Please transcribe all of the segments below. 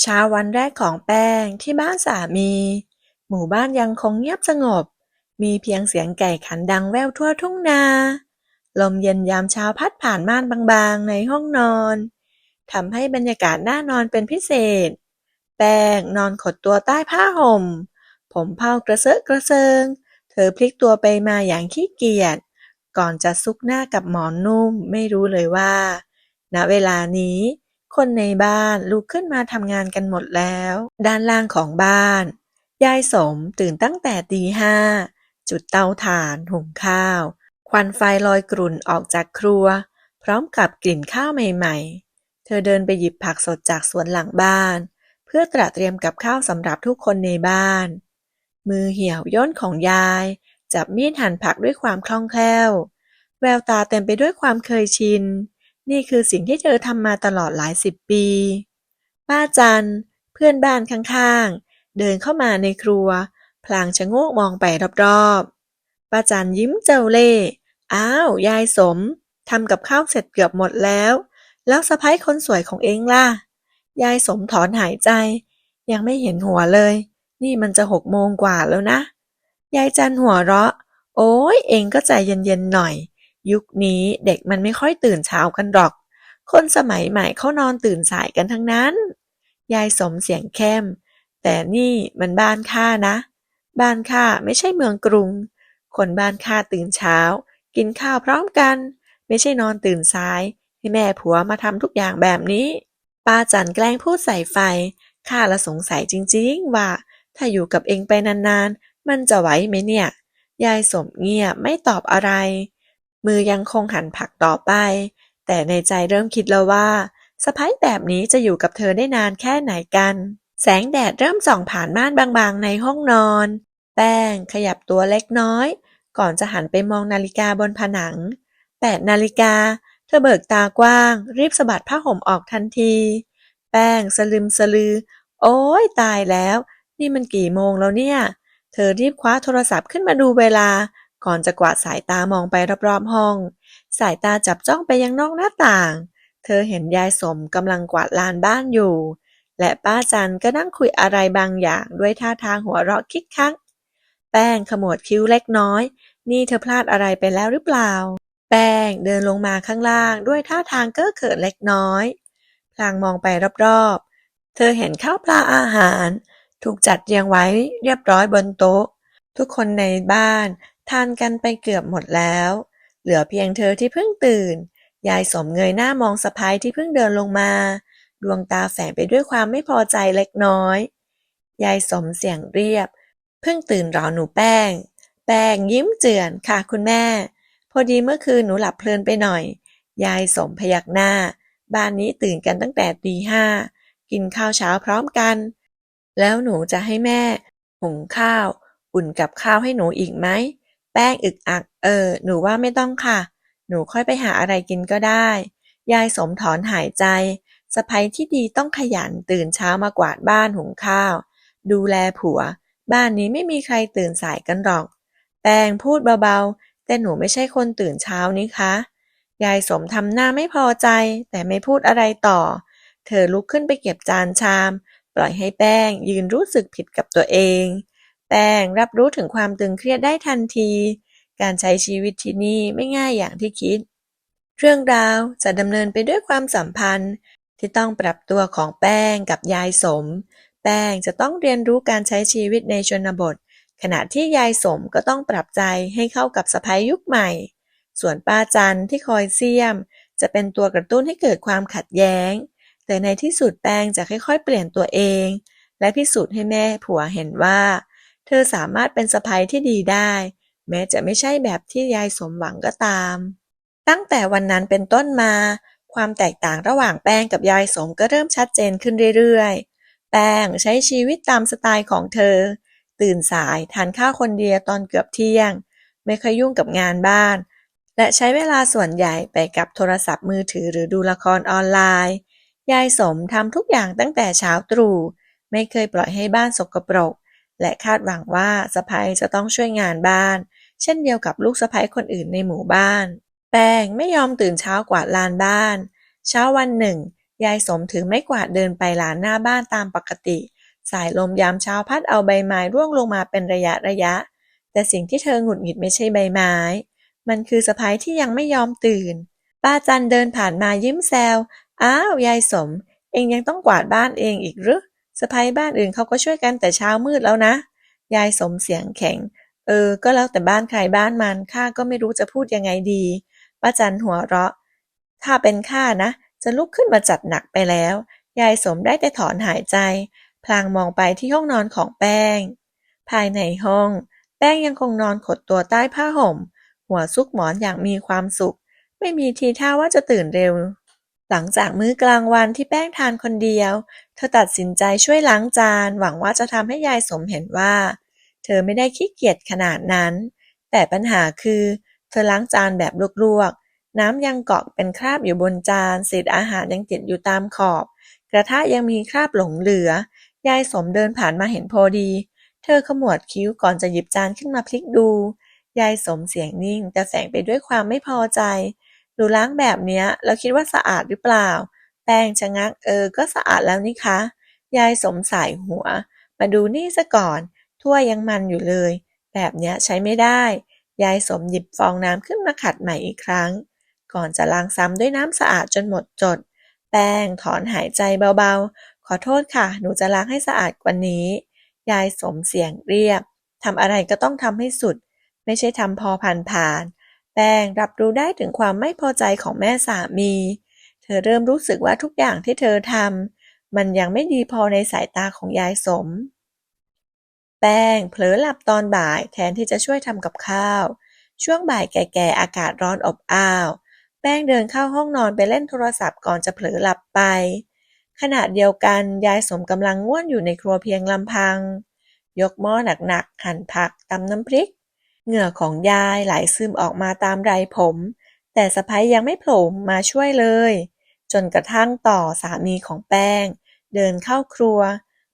เช้าวันแรกของแป้งที่บ้านสามี หมู่บ้านยังคงเงียบสงบ มีเพียงเสียงไก่ขันดังแว่วทั่วทุ่งนา ลมเย็นยามเช้าพัดผ่านม่านบางๆ ในห้องนอนทำให้บรรยากาศน่านอนเป็นพิเศษ แป้งนอนขดตัวใต้ผ้าห่ม ผมเผากระเซอะกระเซิง เธอพลิกตัวไปมาอย่างขี้เกียจ ก่อนจะซุกหน้ากับหมอนนุ่มไม่รู้เลยว่า ณ เวลานี้ คนในบ้านลุกขึ้นมาทำงานกันหมดแล้ว ด้านล่างของบ้าน ยายสมตื่นตั้งแต่ตีห้า จุดเตาถ่านหุงข้าว ควันไฟลอยกรุ่นออกจากครัว พร้อมกับกลิ่นข้าวใหม่ๆ เธอเดินไปหยิบผักสดจากสวนหลังบ้าน เพื่อตระเตรียมกับข้าวสำหรับทุกคนในบ้าน มือเหี่ยวย่นของยาย จับมีดหั่นผักด้วยความคล่องแคล่ว แววตาเต็มไปด้วยความเคยชิน นี่คือสิ่งที่เธอทำมาตลอดหลายสิบปี ป้าจัน เพื่อนบ้านข้างๆ เดินเข้ามาในครัว พลางชะโงกมองไปรอบๆ ป้าจันยิ้มเจ้าเล่ห์ อ้าว ยายสม ทำกับข้าวเสร็จเกือบหมดแล้ว แล้วสะใภ้คนสวยของเองล่ะ ยายสมถอนหายใจ ยังไม่เห็นหัวเลย นี่มันจะหกโมงกว่าแล้วนะ ยายจันหัวเราะ โอ้ยเองก็ใจเย็นๆหน่อย ยุคนี้เด็กมันไม่ค่อยตื่นเช้ากันหรอก คนสมัยใหม่เขานอนตื่นสายกันทั้งนั้น ยายสมเสียงเข้ม แต่นี่มันบ้านข้านะ บ้านข้าไม่ใช่เมืองกรุง คนบ้านข้าตื่นเช้า กินข้าวพร้อมกัน ไม่ใช่นอนตื่นสาย ให้แม่ผัวมาทำทุกอย่างแบบนี้ป้าจันแกล้งพูดใส่ไฟ ข้าละสงสัยจริงๆว่า ถ้าอยู่กับเองไปนานๆ มันจะไหวไหมเนี่ย ยายสมเงียบไม่ตอบอะไร มือยังคงหั่นผักต่อไป แต่ในใจเริ่มคิดแล้วว่าสะพ้ายแบบนี้จะอยู่กับเธอได้นานแค่ไหนกัน แสงแดดเริ่มส่องผ่านม่านบางๆ ในห้องนอน แป้งขยับตัวเล็กน้อย ก่อนจะหันไปมองนาฬิกาบนผนังแปดนาฬิกา เธอเบิกตากว้าง รีบสะบัดผ้าห่มออกทันที แป้งสลึมสลือ โอ้ยตายแล้ว นี่มันกี่โมงแล้วเนี่ย เธอรีบคว้าโทรศัพท์ขึ้นมาดูเวลา ก่อนจะกวาดสายตามองไปรอบ ๆ ห้อง สายตาจับจ้องไปยังนอกหน้าต่าง เธอเห็นยายสมกำลังกวาดลานบ้านอยู่ และป้าจันก็นั่งคุยอะไรบางอย่างด้วยท่าทางหัวเราะคิกคัก แป้งขมวดคิ้วเล็กน้อย นี่เธอพลาดอะไรไปแล้วหรือเปล่า แป้งเดินลงมาข้างล่างด้วยท่าทางเก้อเขินเล็กน้อย พลางมองไปรอบๆ เธอเห็นข้าวปลาอาหาร ถูกจัดเรียงไว้เรียบร้อยบนโต๊ะทุกคนในบ้าน ทานกันไปเกือบหมดแล้ว เหลือเพียงเธอที่เพิ่งตื่น ยายสมเงยหน้ามองสะพ้ายที่เพิ่งเดินลงมา ดวงตาแฝงไปด้วยความไม่พอใจเล็กน้อย ยายสมเสียงเรียบ เพิ่งตื่นหรอหนูแป้ง แป้งยิ้มเจือนค่ะคุณแม่ พอดีเมื่อคืนหนูหลับเพลินไปหน่อย ยายสมพยักหน้า บ้านนี้ตื่นกันตั้งแต่ตีห้า กินข้าวเช้าพร้อมกัน แล้วหนูจะให้แม่ หุงข้าว อุ่นกับข้าวให้หนูอีกไหม แป้งอึกอัก เออ หนูว่าไม่ต้องค่ะ หนูค่อยไปหาอะไรกินก็ได้ ยายสมถอนหายใจ สะใภ้ที่ดีต้องขยันตื่นเช้ามากวาดบ้านหุงข้าว ดูแลผัว บ้านนี้ไม่มีใครตื่นสายกันหรอก แป้งพูดเบาๆ แต่หนูไม่ใช่คนตื่นเช้านี่คะ ยายสมทำหน้าไม่พอใจ แต่ไม่พูดอะไรต่อ เธอลุกขึ้นไปเก็บจานชาม ปล่อยให้แป้งยืนรู้สึกผิดกับตัวเอง แป้งรับรู้ถึงความตึงเครียดได้ทันที การใช้ชีวิตที่นี่ไม่ง่ายอย่างที่คิด เรื่องราวจะดำเนินไปด้วยความสัมพันธ์ที่ต้องปรับตัวของแป้งกับยายสม แป้งจะต้องเรียนรู้การใช้ชีวิตในชนบท ขณะที่ยายสมก็ต้องปรับใจให้เข้ากับสะพ้ยยุคใหม่ ส่วนป้าจันที่คอยเสียม จะเป็นตัวกระตุ้นให้เกิดความขัดแย้ง แต่ในที่สุดแป้งจะค่อยๆ เปลี่ยนตัวเอง และพิสูจน์ให้แม่ผัวเห็นว่า เธอสามารถเป็นสะพ้ยที่ดีได้ แม้จะไม่ใช่แบบที่ยายสมหวังก็ตาม ตั้งแต่วันนั้นเป็นต้นมา ความแตกต่างระหว่างแป้งกับยายสมก็เริ่มชัดเจนขึ้นเรื่อยๆ แป้งใช้ชีวิตตามสไตล์ของเธอ ตื่นสายทานข้าวคนเดียวตอนเกือบเที่ยง ไม่ค่อยยุ่งกับงานบ้าน และใช้เวลาส่วนใหญ่ไปกับโทรศัพท์มือถือหรือดูละครออนไลน์ ยายสมทำทุกอย่างตั้งแต่เช้าตรู่ไม่เคยปล่อยให้บ้านสกปรก และคาดหวังว่าสะพ้ยจะต้องช่วยงานบ้าน เช่นเดียวกับลูกสะพ้ยคนอื่นในหมู่บ้าน แป้งไม่ยอมตื่นเช้ากวาดลานบ้าน เช้าวันหนึ่ง ยายสมถือไม้กวาดเดินไปหลานหน้าบ้านตามปกติ สายลมยามเช้าพัดเอาใบไม้ร่วงลงมาเป็นระยะระยะ แต่สิ่งที่เธอหงุดหงิดไม่ใช่ใบไม้ มันคือสะพ้ยที่ยังไม่ยอมตื่น ป้าจันเดินผ่านมายิ้มแซว อ้าว ยายสม เองยังต้องกวาดบ้านเองอีกหรือ สะพ้ายบ้านอื่นเขาก็ช่วยกันแต่เช้ามืดแล้วนะ ยายสมเสียงแข็ง เออ ก็แล้วแต่บ้านใครบ้านมัน ข้าก็ไม่รู้จะพูดยังไงดี ป้าจันหัวเราะ ถ้าเป็นข้านะ จะลุกขึ้นมาจัดหนักไปแล้ว ยายสมได้แต่ถอนหายใจ พลางมองไปที่ห้องนอนของแป้ง ภายในห้อง แป้งยังคงนอนขดตัวใต้ผ้าห่ม หัวซุกหมอนอย่างมีความสุข ไม่มีทีท่าว่าจะตื่นเร็ว หลังจากมื้อกลางวันที่แป้งทานคนเดียว เธอตัดสินใจช่วยล้างจาน หวังว่าจะทำให้ยายสมเห็นว่า เธอไม่ได้ขี้เกียจขนาดนั้น แต่ปัญหาคือ เธอล้างจานแบบลวกๆ น้ำยังเกาะเป็นคราบอยู่บนจานเศษอาหารยังติดอยู่ตามขอบ กระทะยังมีคราบหลงเหลือ ยายสมเดินผ่านมาเห็นพอดี เธอขมวดคิ้วก่อนจะหยิบจานขึ้นมาพลิกดู ยายสมเสียงนิ่งแต่แฝงไปด้วยความไม่พอใจ หนูล้างแบบเนี้ย แล้วคิดว่าสะอาดหรือเปล่า แป้งชะงัก เออ ก็สะอาดแล้วนี่คะ ยายสมสายหัว มาดูนี่ซะก่อน ถ้วยยังมันอยู่เลย แบบเนี้ยใช้ไม่ได้ ยายสมหยิบฟองน้ำขึ้นมาขัดใหม่อีกครั้ง ก่อนจะล้างซ้ำด้วยน้ำสะอาดจนหมดจด แป้งถอนหายใจเบาๆ ขอโทษค่ะ หนูจะล้างให้สะอาดกว่านี้ ยายสมเสียงเรียบทำอะไรก็ต้องทำให้สุด ไม่ใช่ทำพอผ่านๆ แป้งรับรู้ได้ถึงความไม่พอใจของแม่สามี เธอเริ่มรู้สึกว่าทุกอย่างที่เธอทำมันยังไม่ดีพอในสายตาของยายสม แป้งเผลอหลับตอนบ่ายแทนที่จะช่วยทำกับข้าว ช่วงบ่ายแก่ๆอากาศร้อนอบอ้าว แป้งเดินเข้าห้องนอนไปเล่นโทรศัพท์ก่อนจะเผลอหลับไป ขณะเดียวกันยายสมกำลังง่วนอยู่ในครัวเพียงลำพัง ยกหม้อหนักๆหั่นผักตำน้ำพริก เหงื่อของยายไหลซึมออกมาตามไรผม แต่สะพ้ยยังไม่โผล่มาช่วยเลย จนกระทั่งต่อสามีของแป้ง เดินเข้าครัว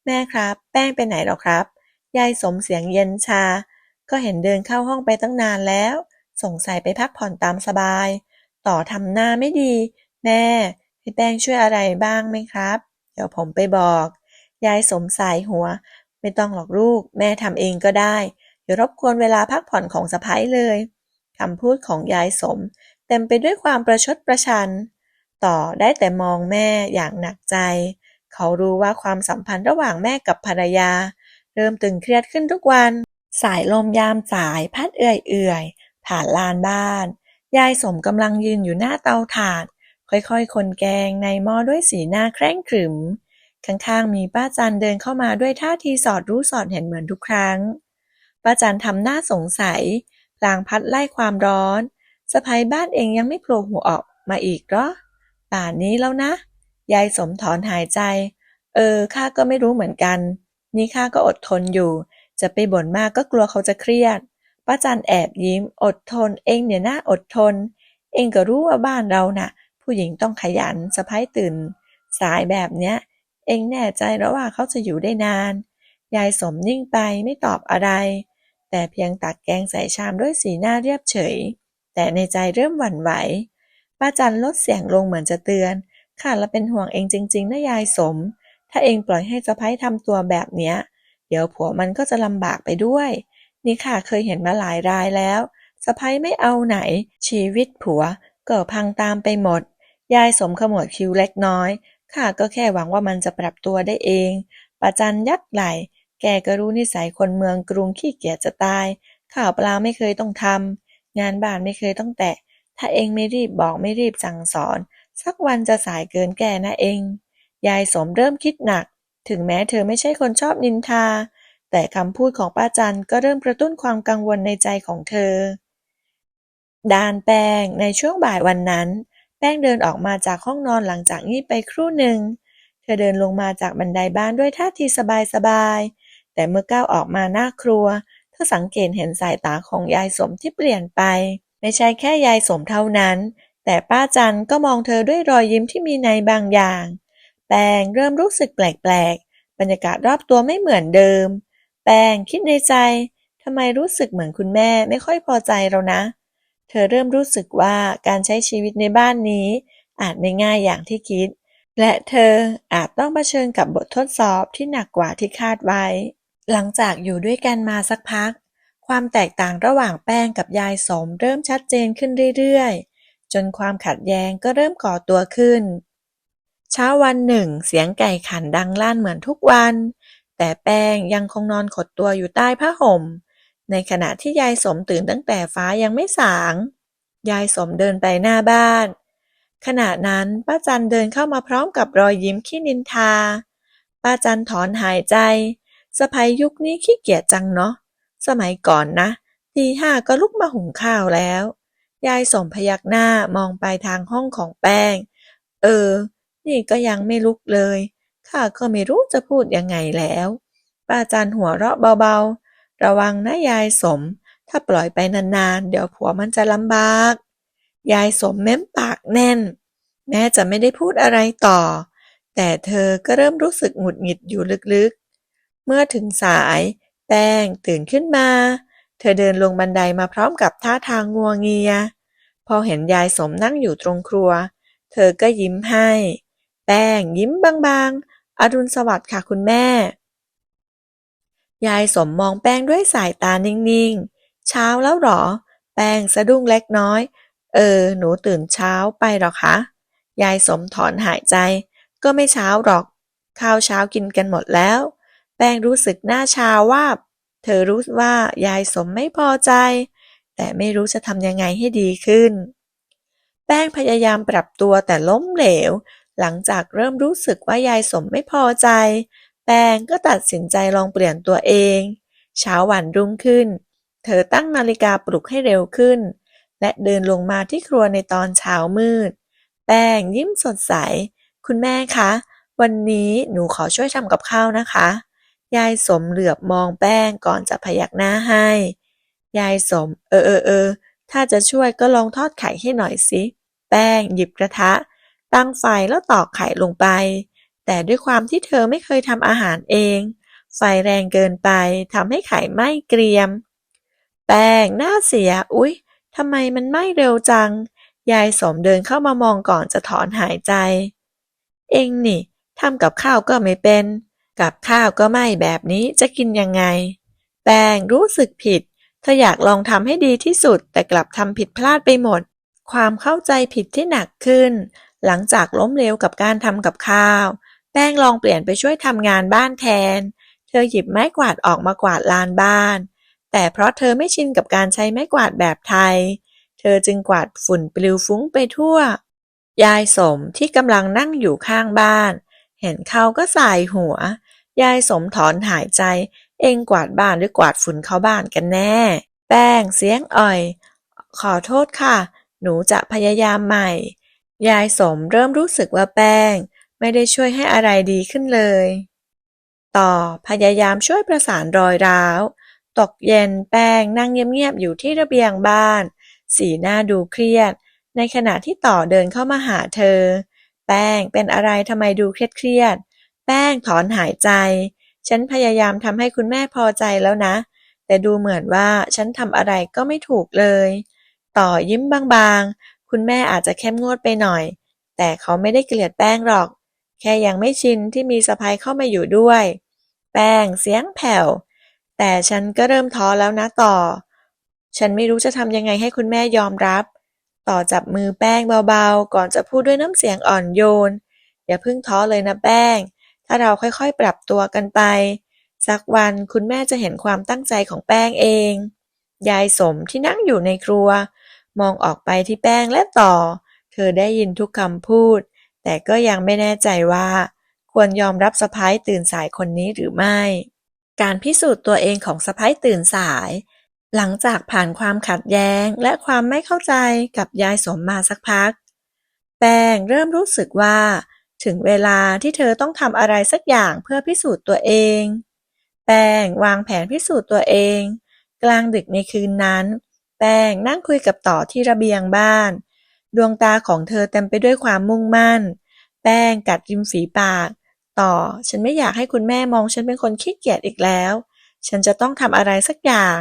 แม่ครับ แป้งไปไหนหรอครับ ยายสมเสียงเย็นชา ก็เห็นเดินเข้าห้องไปตั้งนานแล้ว สงสัยไปพักผ่อนตามสบาย ต่อทำหน้าไม่ดี แม่ให้แป้งช่วยอะไรบ้างไหมครับ เดี๋ยวผมไปบอก ยายสมสายหัว ไม่ต้องหรอกลูก แม่ทำเองก็ได้ อย่ารบกวนเวลาพักผ่อนของสะพ้ายเลยคำพูดของยายสม เต็มไปด้วยความประชดประชัน ต่อได้แต่มองแม่อย่างหนักใจ เขารู้ว่าความสัมพันธ์ระหว่างแม่กับภรรยา เริ่มตึงเครียดขึ้นทุกวัน สายลมยามสายพัดเอื่อยๆ ผ่านลานบ้าน ยายสมกำลังยืนอยู่หน้าเตาถ่าน ค่อยๆ คนแกงในหม้อด้วยสีหน้าแคร่งขรึม ข้างๆ มีป้าจันเดินเข้ามาด้วยท่าทีสอดรู้สอดเห็นเหมือนทุกครั้ง ป้าจันทำหน้าสงสัย พลางพัดไล่ความร้อนสะพายบ้านเองยังไม่โผล่หัวออกมาอีกเหรอ ป่านนี้แล้วนะ ยายสมถอนหายใจ เออ ข้าก็ไม่รู้เหมือนกัน นี่ข้าก็อดทนอยู่ จะไปบ่นมากก็กลัวเขาจะเครียด ป้าจันแอบยิ้ม อดทน เองเนี่ยน่าอดทน เองก็รู้ว่าบ้านเราน่ะ ผู้หญิงต้องขยันสะพายตื่น สายแบบเนี้ย เองแน่ใจแล้วว่าเขาจะอยู่ได้นาน ยายสมนิ่งไปไม่ตอบอะไร แต่เพียงตักแกงใส่ชามด้วยสีหน้าเรียบเฉย แต่ในใจเริ่มหวั่นไหว ป้าจันลดเสียงลงเหมือนจะเตือน ข้าละเป็นห่วงเองจริงๆนะยายสม ถ้าเองปล่อยให้สะพ้ายทำตัวแบบเนี้ย เดี๋ยวผัวมันก็จะลำบากไปด้วย นี่ข้าเคยเห็นมาหลายรายแล้วสะพ้ายไม่เอาไหน ชีวิตผัวก็พังตามไปหมด ยายสมขมวดคิ้วเล็กน้อย ข้าก็แค่หวังว่ามันจะปรับตัวได้เองป้าจันยักไหล แกก็รู้นิสัยคนเมืองกรุงขี้เกียจจะตายข่าวปลาไม่เคยต้องทำ งานบ้านไม่เคยต้องแตะ ถ้าเองไม่รีบบอกไม่รีบสั่งสอน สักวันจะสายเกินแกนะเอง ยายสมเริ่มคิดหนัก ถึงแม้เธอไม่ใช่คนชอบนินทา แต่คำพูดของป้าจันก็เริ่มกระตุ้นความกังวลในใจของเธอ ดานแป้งในช่วงบ่ายวันนั้น แป้งเดินออกมาจากห้องนอนหลังจากงีบไปครู่หนึ่ง เธอเดินลงมาจากบันไดบ้านด้วยท่าทีสบายๆ แต่เมื่อก้าวออกมาหน้าครัว เธอสังเกตเห็นสายตาของยายสมที่เปลี่ยนไป ไม่ใช่แค่ยายสมเท่านั้น แต่ป้าจันก็มองเธอด้วยรอยยิ้มที่มีในบางอย่าง แปงเริ่มรู้สึกแปลกๆ บรรยากาศรอบตัวไม่เหมือนเดิม แปงคิดในใจทำไมรู้สึกเหมือนคุณแม่ไม่ค่อยพอใจเรานะ เธอเริ่มรู้สึกว่าการใช้ชีวิตในบ้านนี้ อาจไม่ง่ายอย่างที่คิด และเธออาจต้องเผชิญกับบททดสอบที่หนักกว่าที่คาดไว้ หลังจากอยู่ด้วยกันมาสักพัก ความแตกต่างระหว่างแป้งกับยายสมเริ่มชัดเจนขึ้นเรื่อย ๆ จนความขัดแย้งก็เริ่มก่อตัวขึ้น เช้าวันหนึ่ง เสียงไก่ขันดังลั่นเหมือนทุกวัน แต่แป้งยังคงนอนขดตัวอยู่ใต้ผ้าห่ม ในขณะที่ยายสมตื่นตั้งแต่ฟ้ายังไม่สาง ยายสมเดินไปหน้าบ้าน ขณะนั้นป้าจันเดินเข้ามาพร้อมกับรอยยิ้มขี้นินทา ป้าจันถอนหายใจ สะใภ้ยุคนี้ขี้เกียจจังเนาะ สมัยก่อนนะ ตีห้าก็ลุกมาหุงข้าวแล้ว ยายสมพยักหน้ามองไปทางห้องของแป้ง เออ นี่ก็ยังไม่ลุกเลย ข้าก็ไม่รู้จะพูดยังไงแล้ว ป้าจันหัวเราะเบาๆ ระวังนะยายสม ถ้าปล่อยไปนานๆ เดี๋ยวผัวมันจะลำบาก ยายสมเม้มปากแน่น แม้จะไม่ได้พูดอะไรต่อ แต่เธอก็เริ่มรู้สึกหงุดหงิดอยู่ลึกๆ เมื่อถึงสาย แป้ง ตื่นขึ้นมา เธอเดินลงบันไดมาพร้อมกับท่าทางงัวเงีย พอเห็นยายสมนั่งอยู่ตรงครัว เธอก็ยิ้มให้ แป้ง ยิ้มบางๆ อรุณสวัสดิ์ค่ะคุณแม่ ยายสมมองแป้งด้วยสายตานิ่งๆ เช้าแล้วหรอ แป้งสะดุ้งเล็กน้อย เออ หนูตื่นเช้าไปหรอคะ ยายสมถอนหายใจ ก็ไม่เช้าหรอก ข้าวเช้ากินกันหมดแล้ว แป้งรู้สึกหน้าชาว่าบ เธอรู้ว่ายายสมไม่พอใจ แต่ไม่รู้จะทำยังไงให้ดีขึ้น แป้งพยายามปรับตัวแต่ล้มเหลว หลังจากเริ่มรู้สึกว่ายายสมไม่พอใจ แป้งก็ตัดสินใจลองเปลี่ยนตัวเอง เช้าวันรุ่งขึ้น เธอตั้งนาฬิกาปลุกให้เร็วขึ้น และเดินลงมาที่ครัวในตอนเช้ามืด แป้งยิ้มสดใส คุณแม่คะ วันนี้หนูขอช่วยทำกับข้าวนะคะ ยายสมเหลือบมองแป้งก่อนจะพยักหน้าให้ ยายสม เออเออเออ ถ้าจะช่วยก็ลองทอดไข่ให้หน่อยสิ แป้งหยิบกระทะ ตั้งไฟแล้วตอกไข่ลงไป แต่ด้วยความที่เธอไม่เคยทำอาหารเอง ไฟแรงเกินไปทำให้ไข่ไหม้เกรียม แป้งหน้าเสีย อุ๊ยทำไมมันไหม้เร็วจัง ยายสมเดินเข้ามามองก่อนจะถอนหายใจ เองนี่ทำกับข้าวก็ไม่เป็น กับข้าวก็ไหม้แบบนี้จะกินยังไง แป้งรู้สึกผิด เธออยากลองทำให้ดีที่สุด แต่กลับทำผิดพลาดไปหมด ความเข้าใจผิดที่หนักขึ้น หลังจากล้มเหลวกับการทำกับข้าว แป้งลองเปลี่ยนไปช่วยทำงานบ้านแทน เธอหยิบไม้กวาดออกมากวาดลานบ้าน แต่เพราะเธอไม่ชินกับการใช้ไม้กวาดแบบไทย เธอจึงกวาดฝุ่นปลิวฟุ้งไปทั่ว ยายสมที่กำลังนั่งอยู่ข้างบ้าน เห็นเขาก็สายหัว ยายสมถอนหายใจ เองกวาดบ้านหรือกวาดฝุ่นเข้าบ้านกันแน่ แป้งเสียงอ่อย ขอโทษค่ะ หนูจะพยายามใหม่ ยายสมเริ่มรู้สึกว่าแป้ง ไม่ได้ช่วยให้อะไรดีขึ้นเลย ต่อพยายามช่วยประสานรอยร้าว ตกเย็นแป้งนั่งเงียบๆอยู่ที่ระเบียงบ้าน สีหน้าดูเครียด ในขณะที่ต่อเดินเข้ามาหาเธอ แป้ง เป็นอะไรทำไมดูเครียดๆแป้งถอนหายใจ ฉันพยายามทำให้คุณแม่พอใจแล้วนะ แต่ดูเหมือนว่าฉันทำอะไรก็ไม่ถูกเลย ต่อยิ้มบางๆ คุณแม่อาจจะเข้มงวดไปหน่อย แต่เขาไม่ได้เกลียดแป้งหรอก แค่ยังไม่ชินที่มีสะใภ้เข้ามาอยู่ด้วย แป้งเสียงแผ่ว แต่ฉันก็เริ่มท้อแล้วนะต่อ ฉันไม่รู้จะทำยังไงให้คุณแม่ยอมรับ ต่อจับมือแป้งเบาๆ ก่อนจะพูดด้วยน้ำเสียงอ่อนโยน อย่าเพิ่งท้อเลยนะแป้ง ถ้าเราค่อยๆ ปรับตัวกันไป สักวันคุณแม่จะเห็นความตั้งใจของแป้งเอง ยายสมที่นั่งอยู่ในครัว มองออกไปที่แป้งและต่อ เธอได้ยินทุกคำพูด แต่ก็ยังไม่แน่ใจว่า ควรยอมรับสะพ้ายตื่นสายคนนี้หรือไม่ การพิสูจน์ตัวเองของสะพ้ายตื่นสาย หลังจากผ่านความขัดแย้งและความไม่เข้าใจกับยายสมมาสักพัก แป้งเริ่มรู้สึกว่า ถึงเวลาที่เธอต้องทำอะไรสักอย่างเพื่อพิสูจน์ตัวเอง แป้งวางแผนพิสูจน์ตัวเอง กลางดึกในคืนนั้น แป้งนั่งคุยกับต่อที่ระเบียงบ้าน ดวงตาของเธอเต็มไปด้วยความมุ่งมั่น แป้งกัดริมฝีปาก ต่อ ฉันไม่อยากให้คุณแม่มองฉันเป็นคนขี้เกียจอีกแล้ว ฉันจะต้องทำอะไรสักอย่าง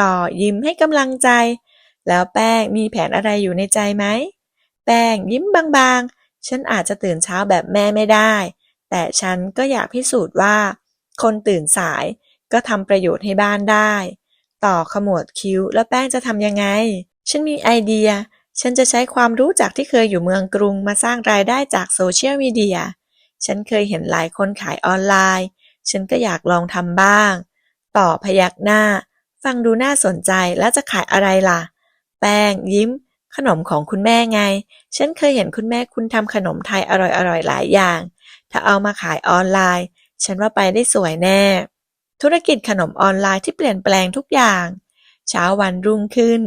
ต่อยิ้มให้กำลังใจ แล้วแป้งมีแผนอะไรอยู่ในใจไหม แป้งยิ้มบางๆ ฉันอาจจะตื่นเช้าแบบแม่ไม่ได้ แต่ฉันก็อยากพิสูจน์ว่า คนตื่นสายก็ทำประโยชน์ให้บ้านได้ ต่อขมวดคิ้วแล้วแป้งจะทำยังไง ฉันมีไอเดีย ฉันจะใช้ความรู้จากที่เคยอยู่เมืองกรุงมาสร้างรายได้จากโซเชียลมีเดีย ฉันเคยเห็นหลายคนขายออนไลน์ ฉันก็อยากลองทำบ้าง ต่อพยักหน้า ฟังดูน่าสนใจแล้วจะขายอะไรล่ะ แป้ง ยิ้ม ขนมของคุณแม่ไง ฉันเคยเห็นคุณแม่คุณทำขนมไทยอร่อยๆหลายอย่าง ถ้าเอามาขายออนไลน์ ฉันว่าไปได้สวยแน่ ธุรกิจขนมออนไลน์ที่เปลี่ยนแปลงทุกอย่าง เช้าวันรุ่งขึ้น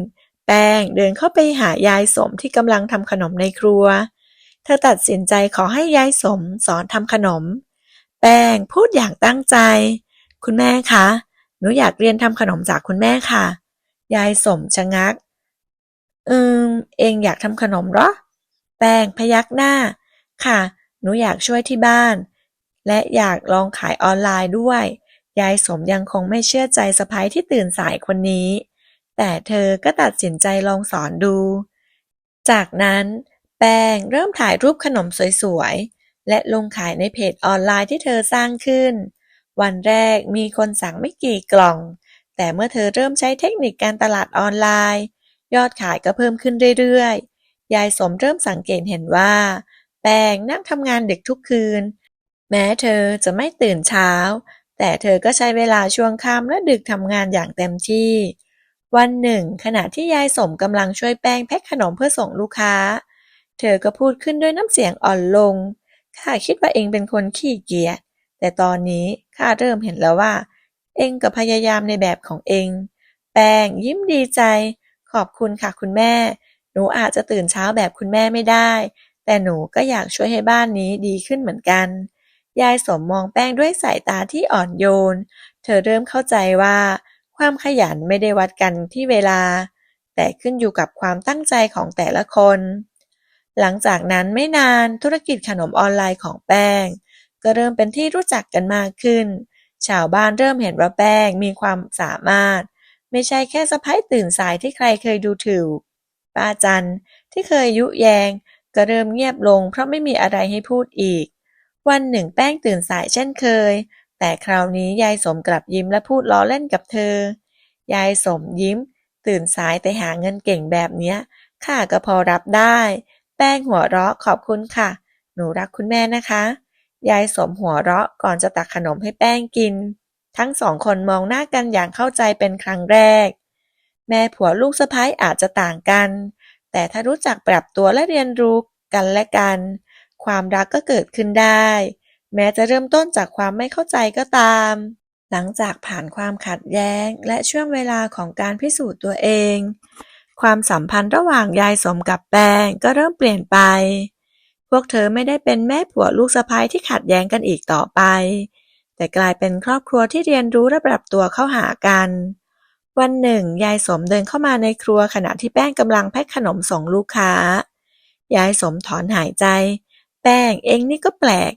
แป้งเดินเข้าไปหายายสมที่กำลังทำขนมในครัว เธอตัดสินใจขอให้ยายสมสอนทำขนม แป้งพูดอย่างตั้งใจ คุณแม่คะ หนูอยากเรียนทำขนมจากคุณแม่ค่ะ ยายสมชะงัก อืม เองอยากทำขนมเหรอ แป้งพยักหน้า ค่ะ หนูอยากช่วยที่บ้าน และอยากลองขายออนไลน์ด้วย ยายสมยังคงไม่เชื่อใจสะพ้ยที่ตื่นสายคนนี้ แต่เธอก็ตัดสินใจลองสอนดู จากนั้น แป้งเริ่มถ่ายรูปขนมสวยๆ และลงขายในเพจออนไลน์ที่เธอสร้างขึ้น วันแรกมีคนสั่งไม่กี่กล่อง แต่เมื่อเธอเริ่มใช้เทคนิคการตลาดออนไลน์ ยอดขายก็เพิ่มขึ้นเรื่อยๆ ยายสมเริ่มสังเกตเห็นว่า แป้งนั่งทำงานดึกทุกคืน แม้เธอจะไม่ตื่นเช้า แต่เธอก็ใช้เวลาช่วงค่ำและดึกทำงานอย่างเต็มที่ วันหนึ่ง ขณะที่ยายสมกำลังช่วยแป้งแพ็คขนมเพื่อส่งลูกค้า เธอก็พูดขึ้นด้วยน้ำเสียงอ่อนลงข้าคิดว่าเองเป็นคนขี้เกียจ แต่ตอนนี้ข้าเริ่มเห็นแล้วว่า เองก็พยายามในแบบของเอง แป้งยิ้มดีใจ ขอบคุณค่ะคุณแม่ หนูอาจจะตื่นเช้าแบบคุณแม่ไม่ได้ แต่หนูก็อยากช่วยให้บ้านนี้ดีขึ้นเหมือนกัน ยายสมมองแป้งด้วยสายตาที่อ่อนโยน เธอเริ่มเข้าใจว่า ความขยันไม่ได้วัดกันที่เวลา แต่ขึ้นอยู่กับความตั้งใจของแต่ละคน หลังจากนั้นไม่นานธุรกิจขนมออนไลน์ของแป้ง ก็เริ่มเป็นที่รู้จักกันมากขึ้น ชาวบ้านเริ่มเห็นว่าแป้งมีความสามารถ ไม่ใช่แค่สะพ้ายตื่นสายที่ใครเคยดูถูกป้าจันที่เคยยุแยง ก็เริ่มเงียบลงเพราะไม่มีอะไรให้พูดอีก วันหนึ่งแป้งตื่นสายเช่นเคย แต่คราวนี้ยายสมกลับยิ้มและพูดล้อเล่นกับเธอ ยายสมยิ้ม ตื่นสายแต่หาเงินเก่งแบบเนี้ยข้าก็พอรับได้ แป้งหัวเราะขอบคุณค่ะ หนูรักคุณแม่นะคะ ยายสมหัวเราะก่อนจะตักขนมให้แป้งกิน ทั้งสองคนมองหน้ากันอย่างเข้าใจเป็นครั้งแรก แม่ผัวลูกสะพ้ายอาจจะต่างกัน แต่ถ้ารู้จักปรับตัวและเรียนรู้กันและกัน ความรักก็เกิดขึ้นได้ แม้จะเริ่มต้นจากความไม่เข้าใจก็ตาม หลังจากผ่านความขัดแย้งและช่วงเวลาของการพิสูจน์ตัวเอง ความสัมพันธ์ระหว่างยายสมกับแป้งก็เริ่มเปลี่ยนไป พวกเธอไม่ได้เป็นแม่ผัวลูกสะใภ้ที่ขัดแย้งกันอีกต่อไป แต่กลายเป็นครอบครัวที่เรียนรู้และปรับตัวเข้าหากัน วันหนึ่ง ยายสมเดินเข้ามาในครัวขณะที่แป้งกำลังแพ็คขนมส่งลูกค้า ยายสมถอนหายใจ แป้งเองนี่ก็แปลก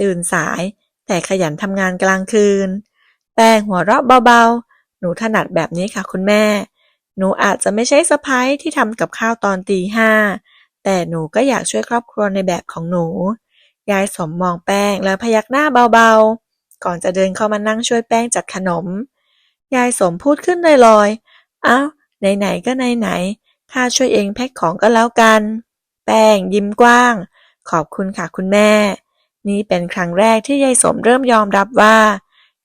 ตื่นสาย แต่ขยันทำงานกลางคืน แป้งหัวเราะเบาๆ หนูถนัดแบบนี้ค่ะคุณแม่ หนูอาจจะไม่ใช่สะพ้ายที่ทำกับข้าวตอนตีห้า แต่หนูก็อยากช่วยครอบครัวในแบบของหนู ยายสมมองแป้งแล้วพยักหน้าเบา ๆ ก่อนจะเดินเข้ามานั่งช่วยแป้งจัดขนม ยายสมพูดขึ้นลอยๆ อ้าว ไหนๆ ก็ไหนๆ ข้าช่วยเองแพ็คของก็แล้วกัน แป้งยิ้มกว้าง ขอบคุณค่ะคุณแม่ นี่เป็นครั้งแรกที่ยายสมเริ่มยอมรับว่า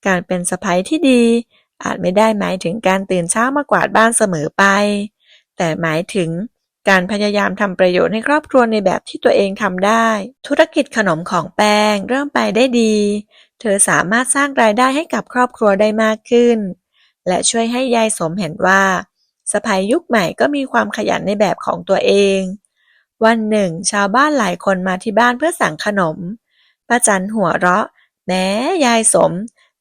การเป็นสะใภ้ที่ดี อาจไม่ได้หมายถึงการตื่นเช้ามากวาดบ้านเสมอไป แต่หมายถึง การพยายามทำประโยชน์ให้ครอบครัวในแบบที่ตัวเองทำได้ ธุรกิจขนมของแป้งเริ่มไปได้ดี เธอสามารถสร้างรายได้ให้กับครอบครัวได้มากขึ้น และช่วยให้ยายสมเห็นว่าสะใภ้ยุคใหม่ก็มีความขยันในแบบของตัวเอง วันหนึ่ง ชาวบ้านหลายคนมาที่บ้านเพื่อสั่งขนมป้าจันหัวเราะแม้ยายสม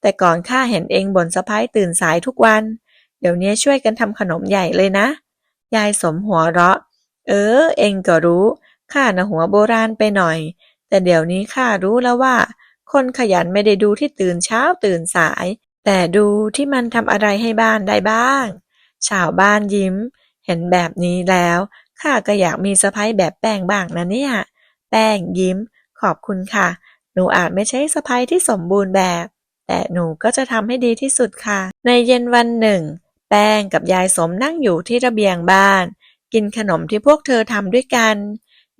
แต่ก่อนข้าเห็นเองบนสะพ้ายตื่นสายทุกวัน เดี๋ยวนี้ช่วยกันทำขนมใหญ่เลยนะ ยายสมหัวเราะ เออ เองก็รู้ ข้านะหัวโบราณไปหน่อย แต่เดี๋ยวนี้ข้ารู้แล้วว่า คนขยันไม่ได้ดูที่ตื่นเช้าตื่นสาย แต่ดูที่มันทำอะไรให้บ้านได้บ้าง ชาวบ้านยิ้ม เห็นแบบนี้แล้ว ข้าก็อยากมีสะพ้ยแบบแป้งบ้างนะเนี่ย แป้งยิ้ม ขอบคุณค่ะ หนูอาจไม่ใช่สะใภ้ที่สมบูรณ์แบบ แต่หนูก็จะทำให้ดีที่สุดค่ะ ในเย็นวันหนึ่ง แป้งกับยายสมนั่งอยู่ที่ระเบียงบ้าน กินขนมที่พวกเธอทำด้วยกัน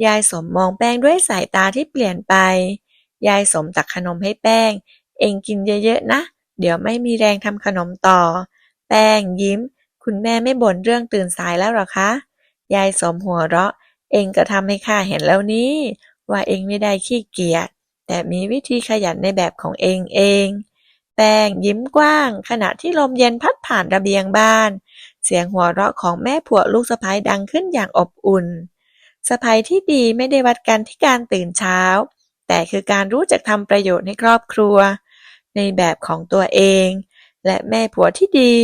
ยายสมมองแป้งด้วยสายตาที่เปลี่ยนไป ยายสมตักขนมให้แป้ง เองกินเยอะๆนะ เดี๋ยวไม่มีแรงทำขนมต่อ แป้งยิ้ม คุณแม่ไม่บ่นเรื่องตื่นสายแล้วหรอคะ ยายสมหัวเราะ เองก็ทำให้ข้าเห็นแล้วนี่ ว่าเองไม่ได้ขี้เกียจ แต่มีวิธีขยันในแบบของเองเอง แป้งยิ้มกว้าง ขณะที่ลมเย็นพัดผ่านระเบียงบ้าน เสียงหัวเราะของแม่ผัวลูกสะใภ้ดังขึ้นอย่างอบอุ่น สะใภ้ที่ดีไม่ได้วัดกันที่การตื่นเช้า แต่คือการรู้จักทำประโยชน์ให้ครอบครัว ในแบบของตัวเอง และแม่ผัวที่ดี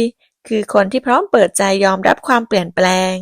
คือคนที่พร้อมเปิดใจยอมรับความเปลี่ยนแปลง